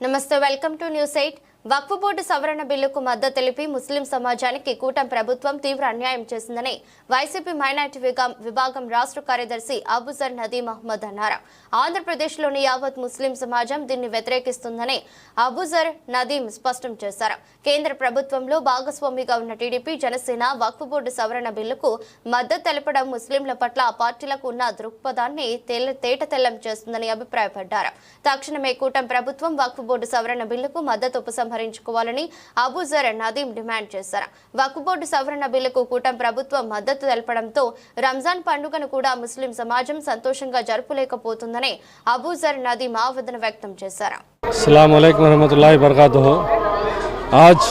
నమస్తే welcome to news eight Waqf board సవరణ బిల్లుకు మద్దతు తెలిపి ముస్లిం సమాజానికి కూటమి ప్రభుత్వం తీవ్ర అన్యాయం చేసిందని వైసీపీ మైనార్టీ విభాగం రాష్ట్ర కార్యదర్శి అబుజర్ నదీ మహమ్మద్ అన్నారు. ఆంధ్రప్రదేశ్లోని యావత్ ముస్లిం సమాజం దీన్ని వ్యతిరేకిస్తుందని అబుజర్ నదీం స్పష్టం చేశారు. కేంద్ర ప్రభుత్వంలో భాగస్వామిగా ఉన్న టీడీపీ జనసేన వక్ఫ్ బోర్డు సవరణ బిల్లుకు మద్దతు తెలపడం ముస్లింల పట్ల ఆ పార్టీలకు ఉన్న దృక్పథాన్ని తేల తేటతెల్లం చేస్తుందని అభిప్రాయపడ్డారు. తక్షణమే కూటమి ప్రభుత్వం వక్ఫ్ బోర్డు సవరణ బిల్లుకు మద్దతు ఉపసంహరించుకోవాలని అబూజర్ నదీం డిమాండ్ చేశారు వక్ఫ్ బోర్డు సవరణ బిల్లుకు కూటమి ప్రభుత్వం మద్దతు తెలపడంతో రంజాన్ పండుగను కూడా ముస్లిం సమాజం సంతోషంగా జరుపులేకపోతుందని అబూజర్ నదీం ఆవేదన వ్యక్తం చేశారు अल्लाम वरहमल वरक आज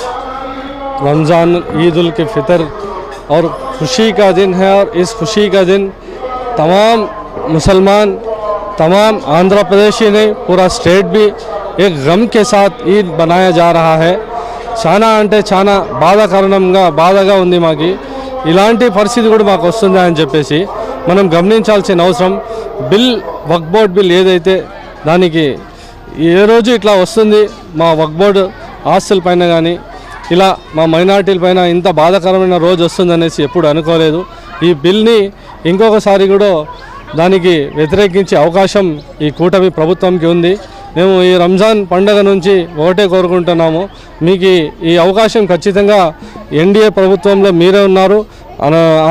रमज़ान ईद उल के फितर और खुशी का दिन है और इस खुशी का दिन तमाम मुसलमान तमाम आंध्र प्रदेशी ने पूरा स्टेट भी एक गम के साथ ईद बनाया जा रहा है చాలా అంటే చాలా బాధాకరణంగా బాధగా ఉంది మాకు ఇలాంటి పరిస్థితి కూడా మాకు వస్తుందా అని చెప్పేసి మనం గమనించాల్సిన అవసరం బిల్ వక్ బోర్డ్ బిల్ ఏదైతే దానికి ఏ రోజు ఇట్లా వస్తుంది మా వక్ బోర్డు ఆస్తుల పైన కానీ ఇలా మా మైనార్టీల పైన ఇంత బాధాకరమైన రోజు వస్తుందనేసి ఎప్పుడు అనుకోలేదు ఈ బిల్ని ఇంకొకసారి కూడా దానికి వ్యతిరేకించే అవకాశం ఈ కూటమి ప్రభుత్వంకి ఉంది మేము ఈ రంజాన్ పండగ నుంచి ఒకటే కోరుకుంటున్నాము. మీకు ఈ- అవకాశం ఖచ్చితంగా ఎన్డీఏ ప్రభుత్వంలో మీరే ఉన్నారు.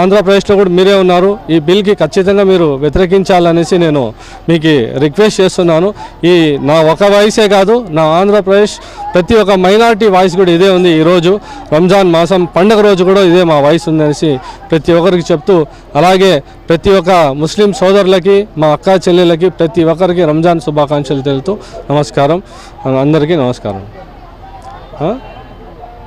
ఆంధ్రప్రదేశ్లో కూడా మీరే ఉన్నారు. ఈ బిల్కి ఖచ్చితంగా మీరు వ్యతిరేకించాలనేసి నేను మీకు రిక్వెస్ట్ చేస్తున్నాను. ఈ నా ఒక వాయిసే కాదు నా ఆంధ్రప్రదేశ్ ప్రతి ఒక్క మైనారిటీ వాయిస్ కూడా ఇదే ఉంది ఈరోజు రంజాన్ మాసం పండగ రోజు కూడా ఇదే మా వాయిస్ ఉందనేసి ప్రతి ఒక్కరికి చెప్తూ అలాగే ప్రతి ఒక్క ముస్లిం సోదరులకి మా అక్క చెల్లెలకి ప్రతి ఒక్కరికి రంజాన్ శుభాకాంక్షలు తెలుపుతూ నమస్కారం. అందరికీ నమస్కారం.